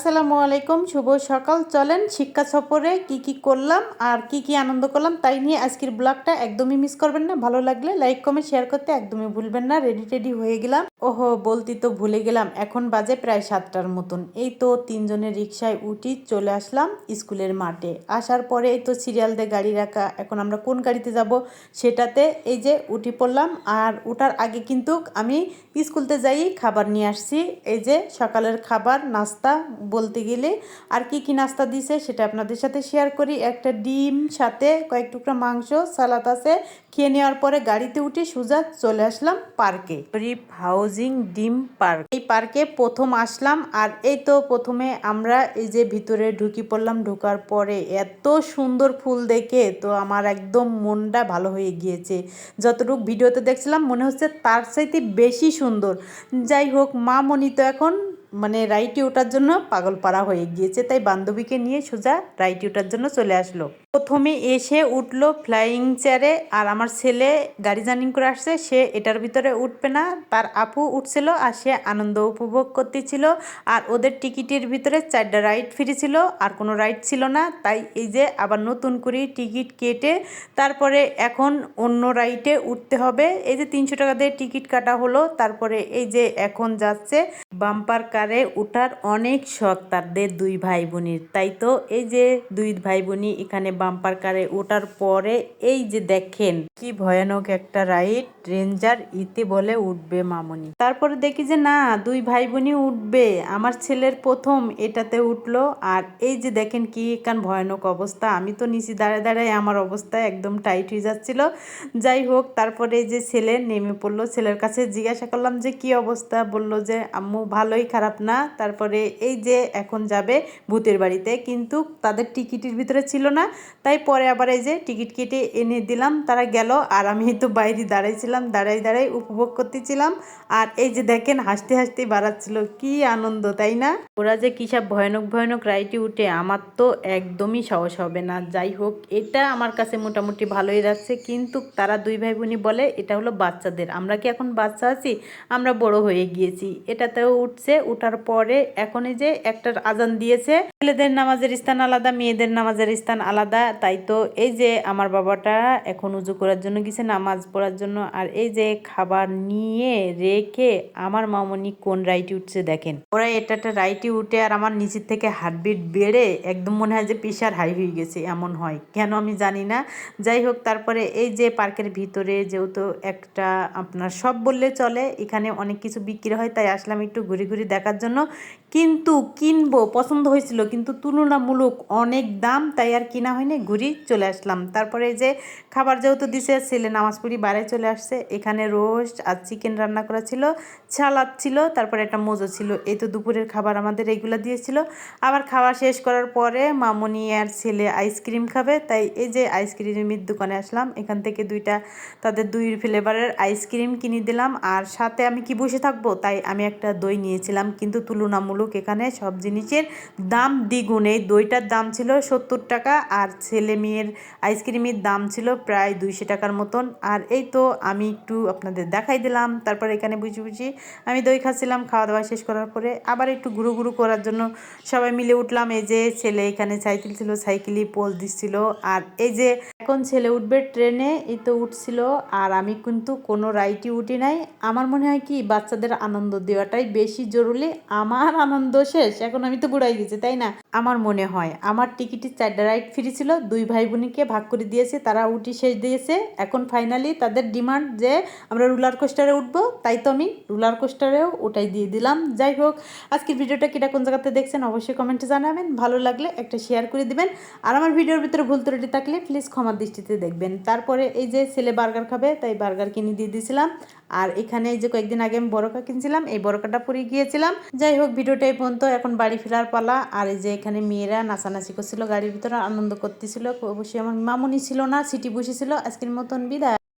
আসসালামু আলাইকুম, শুভ সকাল। চলেন, শিক্ষা সফরে কি কি করলাম আর কি কি আনন্দ করলাম তাই নিয়ে আজকের ব্লগটা একদমই মিস করবেন না। ভালো লাগলে লাইক, কমেন্ট, শেয়ার করতে একদমই ভুলবেন না। রেডি, টেডি হয়ে গেলাম। ওহো, বলতি তো ভুলে গেলাম। এখন বাজে প্রায় সাতটার মতন। এই তো তিনজনের রিক্সায় উঠি চলে আসলাম স্কুলের মাঠে। আসার পরে এই তো সিরিয়াল দিয়ে গাড়ি রাখা। এখন আমরা কোন গাড়িতে যাব সেটাতে এই যে উঠি পড়লাম। আর ওঠার আগে কিন্তু আমি স্কুলতে যাই, খাবার নিয়ে আসছি। এই যে সকালের খাবার, নাস্তা বলতে গেলে আর কি কি নাস্তা দিছে সেটা আপনাদের সাথে শেয়ার করি। একটা ডিম, সাথে কয়েক টুকরা মাংস, সালাদ আছে। খেয়ে নেওয়ার পরে গাড়িতে উঠে সোজা চলে আসলাম পার্কে। রিপ হাউজিং ডিম পার্ক। এই পার্কে প্রথম আসলাম আর এই তো প্রথমে আমরা এই যে ভিতরে ঢুকি পড়লাম, ঢোকার পরে এত সুন্দর ফুল দেখে তো আমার একদম মনটা ভালো হয়ে গিয়েছে। যতটুকু ভিডিওতে দেখছিলাম মনে হচ্ছে তার চাইতে বেশি সুন্দর। যাই হোক, মা মনি তো এখন মানে রাইটে ওঠার জন্য পাগল পাড়া হয়ে গিয়েছে, তাই বান্ধবীকে নিয়ে সোজা রাইটে ওঠার জন্য চলে আসলো। প্রথমে এসে উঠল ফ্লাইং চেয়ারে, আর আমার ছেলে গাড়ি জার্নিং করে আসছে, সে এটার ভিতরে উঠবে না। তার আপু উঠছিল, আর সে আনন্দ উপভোগ করতেছিল, আর ওদের টিকিটের ভিতরে চারটা রাইড ফ্রি ছিল আর কোনো রাইড ছিল না। তাই এই যে আবার নতুন করে টিকিট কেটে, তারপরে এখন অন্য রাইডে উঠতে হবে। এই যে তিনশো টাকা দিয়ে টিকিট কাটা হলো, তারপরে এই যে এখন যাচ্ছে বাম্পার কারে উঠার অনেক শখ তাদের দুই ভাই বোনের তাই তো এই যে দুই ভাই বোনই এখানে বাম্পার কারে ওঠার পরে এই যে দেখেন, কি ভয়ানক একটা রাইড, রেঞ্জার ইতে বলে উঠবে মামনি। তারপরে দেখি যে না, দুই ভাই বোনই উঠবে। আমার ছেলের প্রথম এটাতে উঠল আর এই যে দেখেন কি কান ভয়ানক অবস্থা। আমি তো নিচে দাঁড়ায় দাঁড়ায় আমার অবস্থা একদম টাইট হয়ে যাচ্ছিল। যাই হোক, তারপরে যে ছেলে নেমে পড়ল। ছেলের কাছে জিজ্ঞাসা করলাম যে, কি অবস্থা? বলল যে, আম্মু ভালোই খারাপ না। তারপরে এই যে এখন যাবে ভূতের বাড়িতে, কিন্তু তাদের টিকিটের ভিতরে ছিল না। তাই পরে আবার এই যে টিকিট কেটে এনে দিলাম, তারা গেল আর আমি তো বাইরে দাঁড়াইছিলাম, দাঁড়াই দাঁড়াই উপভোগ করতেছিলাম। আর এই যে দেখেন হাসতে হাসতে বাড়াচ্ছিল, কি আনন্দ, তাই না? ওরা যে কী সব ভয়ানক ভয়ানক রাইটে উঠে, আমার তো একদমই সাহস হবে না। যাই হোক, এটা আমার কাছে মোটামুটি ভালোই যাচ্ছে, কিন্তু তারা দুই ভাই বোনই বলে, এটা হলো বাচ্চাদের। আমরা কি এখন বাচ্চা আছি? আমরা বড় হয়ে গিয়েছি। এটাতেও উঠছে উঠার পরে এখন এই যে একটা আজান দিয়েছে ছেলেদের নামাজের স্থান আলাদা, মেয়েদের নামাজের স্থান আলাদা। তাই তো এই যে আমার বাবাটা এখন উজু করার জন্য গেছে, নামাজ পড়ার জন্য। আর এই যে খাবার নিয়ে রেখে আমার মামনি কোন রাইটে উঠছে দেখেন। ওরা এটা একটা রাইটে উঠে আর আমার নিচের থেকে হার্টবিট বেড়ে একদম মনে হয় যে প্রেশার হাই হয়ে গেছে, এমন হয়। কেন আমি জানি না। যাই হোক, তারপরে এই যে পার্কের ভিতরে যেহেতু একটা আপনার সব বললে চলে, এখানে অনেক কিছু বিক্রি হয়, তাই আসলাম একটু ঘুরে ঘুরে দেখার জন্য। কিন্তু কিনবো, পছন্দ হয়েছিল। কিন্তু তুলনামূলক অনেক দাম, তাই আর কিনা হয়নি, ঘুরি চলে আসলাম। তারপরে যে খাবার যেহেতু দিছে, ছেলে নামাজ পড়ি বাইরে চলে আসছে। এখানে রোস্ট আর চিকেন রান্না করা ছিল, ছালাদ ছিল, তারপরে একটা মোজো ছিল। এই তো দুপুরের খাবার আমাদের এইগুলো দিয়েছিল। আবার খাওয়া শেষ করার পরে মামনি আর ছেলে আইসক্রিম খাবে, তাই এই যে আইসক্রিমের দোকানে আসলাম। এখান থেকে দুইটা তাদের দুই ফ্লেভারের আইসক্রিম কিনে দিলাম। আর সাথে আমি কি বসে থাকব, তাই আমি একটা দই নিয়েছিলাম। কিন্তু তুলনামূলক এখানে সব জিনিসের দাম দ্বিগুণ। এই দইটার দাম ছিল সত্তর টাকা আর ছেলে মেয়ের আইসক্রিমের দাম ছিল প্রায় দুইশো টাকার মতন। আর এই তো আমি একটু আপনাদের দেখাই দিলাম। তারপর এখানে বুঝি বুঝি আমি দই খাচ্ছিলাম। খাওয়া দাওয়া শেষ করার পরে আবার একটু ঘুরু ঘুরু করার জন্য সবাই মিলে উঠলাম। এই যে ছেলে এখানে সাইকেল ছিল, সাইকেলই পোজ দিচ্ছিল। আর এই যে এখন ছেলে উঠবে ট্রেনে, এই তো উঠছিল। আর আমি কিন্তু কোনো রাইটই উঠি নাই। আমার মনে হয় কি বাচ্চাদের আনন্দ দেওয়াটাই বেশি জরুরি। আমার আনন্দ শেষ, এখন আমি তো বুড়াই গেছি, তাই না? আমার মনে হয়, আমার টিকিটের চারটা রাইড ফ্রি ছিল, দুই ভাই বোনকে ভাগ করে দিয়েছে, তারা উঠি শেষ দিয়েছে, এখন ফাইনালি তাদের ডিমান্ড যে আমরা রুলার কোস্টারে উঠবো, তাই তো আমি রুলার কোস্টারেও ওটাই দিয়ে দিলাম। যাই হোক, আজকের ভিডিওটা কিটা কোন জায়গাতে দেখছেন অবশ্যই কমেন্টে জানাবেন, ভালো লাগলে একটা শেয়ার করে দিবেন। আর আমার ভিডিওর ভিতরে ভুল ত্রুটি থাকলে প্লিজ ক্ষমার দৃষ্টিতে দেখবেন। তারপরে এই যে ছেলে বার্গার খাবে, তাই বার্গার কিনে দিয়ে দিয়েছিলাম। আর এখানে যে কয়েকদিন আগে আমি বড়কা কিনছিলাম, এই বরকাটা পরে গিয়েছিলাম। যাই হোক, ভিডিওটা এই পর্যন্ত। এখন বাড়ি ফেরার পালা। আর এই যে এখানে মেয়েরা নাচানাচি করছিল, গাড়ির ভিতরে আনন্দ করতেছিল। অবশ্যই আমার মামুনি ছিল না, সিটি বসেছিল। আজকের মতন বিদায়।